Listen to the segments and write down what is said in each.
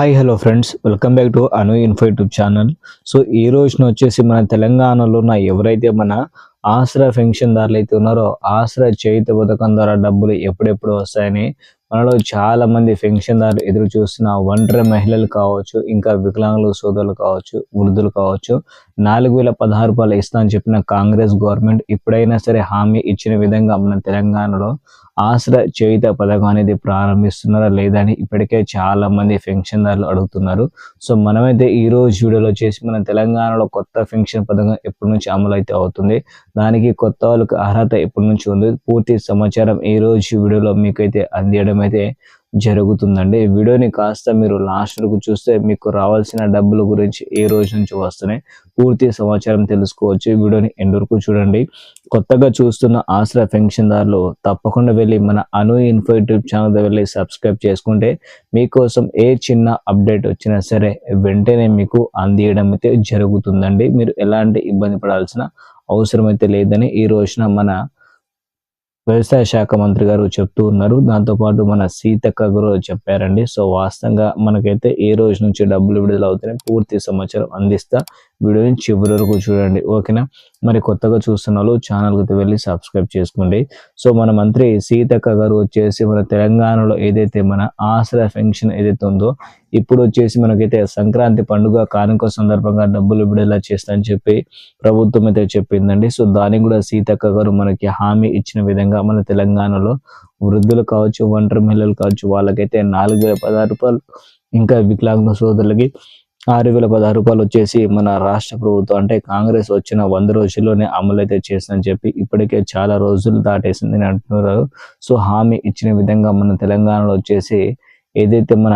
Hi hello friends. Welcome back to Anu Info YouTube channel. So ఈ రోజున వచ్చేసి మన తెలంగాణలో ఉన్న ఎవరైతే మన ఆశ్రయ పెన్షన్దారులు అయితే ఉన్నారో ఆసరా చేయుత పథకం ద్వారా డబ్బులు ఎప్పుడెప్పుడు వస్తాయని మనలో చాలా మంది పెన్షన్దారులు ఎదురు చూస్తున్న ఒంటరి మహిళలు కావచ్చు ఇంకా వికలాంగులు సోదరులు కావచ్చు వృద్ధులు కావచ్చు నాలుగు వేల పదహారు రూపాయలు ఇస్తా అని చెప్పిన కాంగ్రెస్ గవర్నమెంట్ ఇప్పుడైనా సరే హామీ ఇచ్చిన విధంగా మన తెలంగాణలో ఆశ్రయ చేయుత పథకం అనేది ప్రారంభిస్తున్నారా లేదని ఇప్పటికే చాలా మంది పెన్షన్దారులు అడుగుతున్నారు. సో మనమైతే ఈ రోజు వీడియోలో చేసి మన తెలంగాణలో కొత్త పెన్షన్ పథకం ఎప్పటి నుంచి అమలు అయితే అవుతుంది దానికి కొత్త వాళ్ళకి అర్హత ఎప్పటి నుంచి ఉంది పూర్తి సమాచారం ఈ రోజు వీడియోలో మీకైతే అందియడం అయితే జరుగుతుందండి. వీడియోని కాస్త మీరు లాస్ట్ వరకు చూస్తే మీకు రావాల్సిన డబ్బుల గురించి ఏ రోజు నుంచి వస్తున్నాయి పూర్తి సమాచారం తెలుసుకోవచ్చు. వీడియోని ఎండ్ వరకు చూడండి. కొత్తగా చూస్తున్న ఆశ్రయ పెన్షన్దారులు తప్పకుండా వెళ్ళి మన అను ఇన్ఫో యూట్యూబ్ ఛానల్ వెళ్ళి సబ్స్క్రైబ్ చేసుకుంటే మీకోసం ఏ చిన్న అప్డేట్ వచ్చినా సరే వెంటనే మీకు అందియడం అయితే జరుగుతుందండి. మీరు ఎలాంటి ఇబ్బంది పడాల్సిన అవసరం అయితే లేదని ఈ రోజున మన వ్యవసాయ శాఖ మంత్రి గారు చెప్తూ ఉన్నారు. దాంతోపాటు మన సీతక్క గారు చెప్పారండి. సో వాస్తవంగా మనకైతే ఏ రోజు నుంచి డబ్బులు విడుదల అవుతున్నాయి పూర్తి సమాచారం అందిస్తా. వీడియోని చివరి వరకు చూడండి. ఓకేనా? మరి కొత్తగా చూస్తున్న వాళ్ళు ఛానల్కి వెళ్ళి సబ్స్క్రైబ్ చేసుకోండి. సో మన మంత్రి సీతక్క గారు వచ్చేసి మన తెలంగాణలో ఏదైతే మన ఆసరా పెన్షన్ ఏదైతే ఉందో ఇప్పుడు వచ్చేసి మనకైతే సంక్రాంతి పండుగ కానుక సందర్భంగా డబ్బులు విడుదల చేస్తానని చెప్పి ప్రభుత్వం అయితే చెప్పిందండి. సో దానికి కూడా సీతక్క గారు మనకి హామీ ఇచ్చిన విధంగా మన తెలంగాణలో వృద్ధులు కావచ్చు ఒంటరి మహిళలు కావచ్చు వాళ్ళకైతే నాలుగు వేల పదహారు రూపాయలు ఇంకా వికలాంగ సోదరులకి ఆరు వేల పదహారు రూపాయలు వచ్చేసి మన రాష్ట్ర ప్రభుత్వం అంటే కాంగ్రెస్ వచ్చిన వంద రోజుల్లోనే అమలు అయితే చేసిందని చెప్పి ఇప్పటికే చాలా రోజులు దాటేసిందని అంటున్నారు. సో హామీ ఇచ్చిన విధంగా మన తెలంగాణలో వచ్చేసి ఏదైతే మన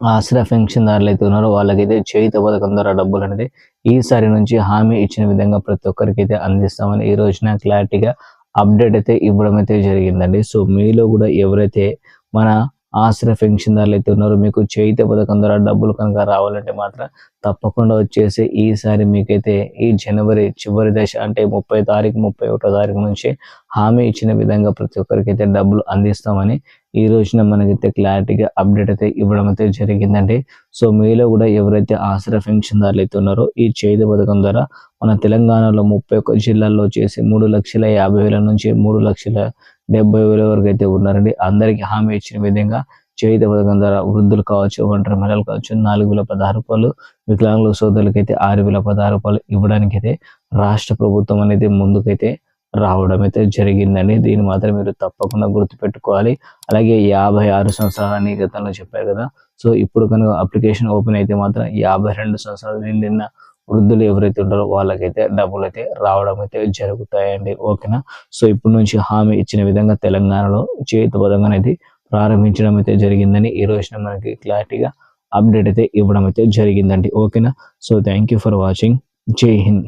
ఆశ్రయ పెన్షన్దారులు అయితే ఉన్నారో వాళ్ళకైతే చేయుత పథకం ద్వారా డబ్బులు అనేది ఈసారి నుంచి హామీ ఇచ్చిన విధంగా ప్రతి ఒక్కరికి అయితే అందిస్తామని ఈ రోజున క్లారిటీగా అప్డేట్ అయితే ఇవ్వడం అయితే జరిగిందండి. సో మీలో కూడా ఎవరైతే మన ఆశ్రయ పెన్షన్దారులు అయితే ఉన్నారు. మీకు చేయిత పథకం ద్వారా డబ్బులు కనుక రావాలంటే మాత్రం తప్పకుండా వచ్చేసి ఈసారి మీకైతే ఈ జనవరి చివరి దశ అంటే ముప్పై తారీఖు ముప్పై ఒకటో తారీఖు నుంచి హామీ ఇచ్చిన విధంగా ప్రతి ఒక్కరికి అయితే డబ్బులు అందిస్తామని ఈ రోజున మనకైతే క్లారిటీగా అప్డేట్ అయితే ఇవ్వడం అయితే జరిగిందండి. సో మీలో కూడా ఎవరైతే ఆశ్రయ పెన్షన్దారులు అయితే ఉన్నారో ఈ చేతి పథకం ద్వారా మన తెలంగాణలో ముప్పై ఒక్క జిల్లాల్లో చేసి మూడు లక్షల యాభై వేల నుంచి మూడు లక్షల డెబ్బై వేల వరకు అయితే ఉన్నారండి. అందరికీ హామీ ఇచ్చిన విధంగా చేయుత పథకం ద్వారా వృద్ధులు కావచ్చు ఒంటరి మహిళలు కావచ్చు నాలుగు వేల పదహారు రూపాయలు వికలాంగుల సోదరులకి అయితే ఆరు వేల పదహారు రూపాయలు ఇవ్వడానికి అయితే రాష్ట్ర ప్రభుత్వం అనేది ముందుకైతే రావడం అయితే జరిగిందండి. దీన్ని మాత్రం మీరు తప్పకుండా గుర్తుపెట్టుకోవాలి. అలాగే యాభై ఆరు సంవత్సరాలని గతంలో చెప్పారు కదా. సో ఇప్పుడు కనుక అప్లికేషన్ ఓపెన్ అయితే మాత్రం యాభై రెండు సంవత్సరాలు నిండిన వృద్ధులు ఎవరైతే ఉంటారో వాళ్ళకైతే డబ్బులు అయితే రావడం అయితే జరుగుతాయండి. ఓకేనా? సో ఇప్పటి నుంచి హామీ ఇచ్చిన విధంగా తెలంగాణలో చేతిబద్ధంగా అనేది ప్రారంభించడం అయితే జరిగిందని ఈ రోజున మనకి క్లారిటీగా అప్డేట్ అయితే ఇవ్వడం అయితే జరిగిందండి. ఓకేనా? So thank you for watching. జై హింద్.